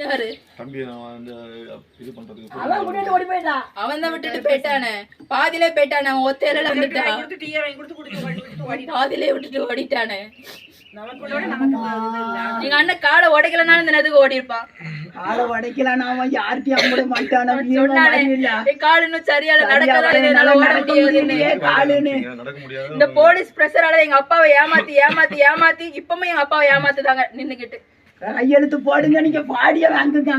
யாரு? தம்பி நான் இது பண்றதுக்கு அவன் கூட்டிட்டு ஓடி போயிட்டான் அவன் தான் விட்டுட்டு போயிட்டானே. பாதியிலே போயிட்டானே அவன் ஒத்தையில வந்துட்டான். கொடுத்து டீயை வாங்கி கொடுத்து குடிக்க குடிச்சிட்டு ஓடி பாதியிலே விட்டுட்டு ஓடிட்டானே. எங்க அண்ணன் காலை உடைக்கலனாலும் இந்த நேரத்துக்கு ஓடி இருப்பான் ஆளை உடைக்கலாம் அவன் யார்கிட்டயும் மாட்டான்? சொன்னானே கால் இன்னும் சரியால இந்த போலீஸ் பிரஷரால எங்க அப்பாவை ஏமாத்தி ஏமாத்தி ஏமாத்தி இப்பவும் எங்க அப்பாவை ஏமாத்துதாங்க நின்னுகிட்டு கையெழுத்து போடுங்க நீங்க பாடிய வாங்குங்க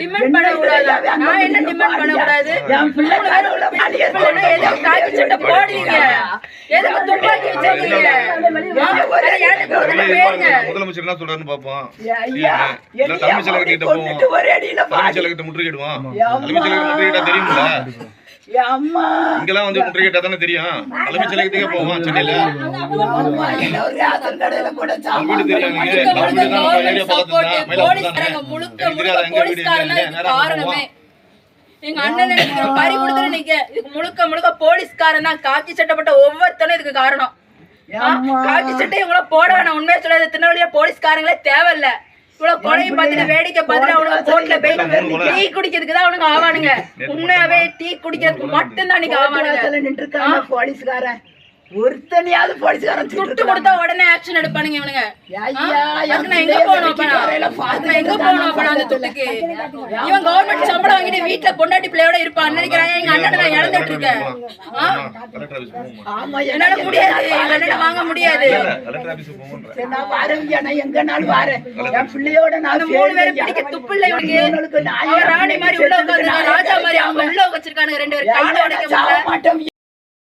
டிமாண்ட் பண்ண கூடாது நான் என்ன டிமாண்ட் பண்ண கூடாது என் பிள்ளை கருவுல பாடிய இல்லைன்னா எதுக்கு காக்கி சட்டை போடுவீங்க எதுக்கு துப்பாக்கி வச்சிருக்கீங்க? வேற யார்கிட்ட கொடுத்துட்டு போயிருங்க முதலமைச்சர் என்ன சொல்றாருன்னு பாப்போம் தலைமைச் செயலகர் கிட்ட போவோம் தலைமைச் பாடி. செயலகத்தை முற்றுகையிடுவோம்? தலைமைச் முற்றுகையிட்டா அம்மா இங்கெல்லாம் வந்து தானே தெரியும். தலைமைச் செயலகத்துக்கே போவோம் சென்னையில. வீடு தெரியும் வீடு எங்க அண்ணன் பறி கொடுத்துட்டு நிக்க இதுக்கு முழுக்க முழுக்க போலீஸ்காரன் தான். காக்கி சட்டப்பட்ட ஒவ்வொருத்தனும் இதுக்கு காரணம்? காக்கி சட்டை இவ்வளவு போட வேணாம். உண்மையா சொல்லாத திருநெல்வேலியா போலீஸ்காரங்களே தேவையில்ல. இவ்வளவு பார்த்துட்டு வேடிக்கை பார்த்துட்டு அவனுங்க கோர்ட்ல போய் டீ குடிக்கிறதுக்கு தான் அவனுங்க ஆவானுங்க. உண்மையாவே டீ குடிக்கிறதுக்கு மட்டும் தான் இன்னைக்கு ஆவானுங்க. நின்றுருக்காங்க போலீஸ்காரன். ஒருத்தனையாவது போலீஸ்காரன் துட்டு சுட்டு கொடுத்தா உடனே ஆக்ஷன் எடுப்பானுங்க இவனுங்க. நான் எங்க போகணும் அப்ப நான்? அதுக்கு நான் எங்க போகணும் அப்ப நான் அந்த துட்டுக்கு? இவன் கவர்மெண்ட் சம்பளம் வாங்கிட்டு வீட்டுல பொண்டாட்டி பிள்ளையோட இருப்பான்னு நினைக்கிறான் எங்க அண்ணனை நான் இழந்துட்டு இருக்கேன். என்னால முடியாது. எங்க அண்ணனை வாங்க முடியாது. நான் வரேன் நான் எங்கனாலும் வரேன்? என் பிள்ளையோட நான் மூணு பேரும் பிடிக்க துப்பு இல்லை இவனுக்கு. ராணி மாதிரி உள்ள உட்காந்து ராஜா மாதிரி அவங்க உள்ள வச்சிருக்கானுங்க ரெண்டு பேரும்.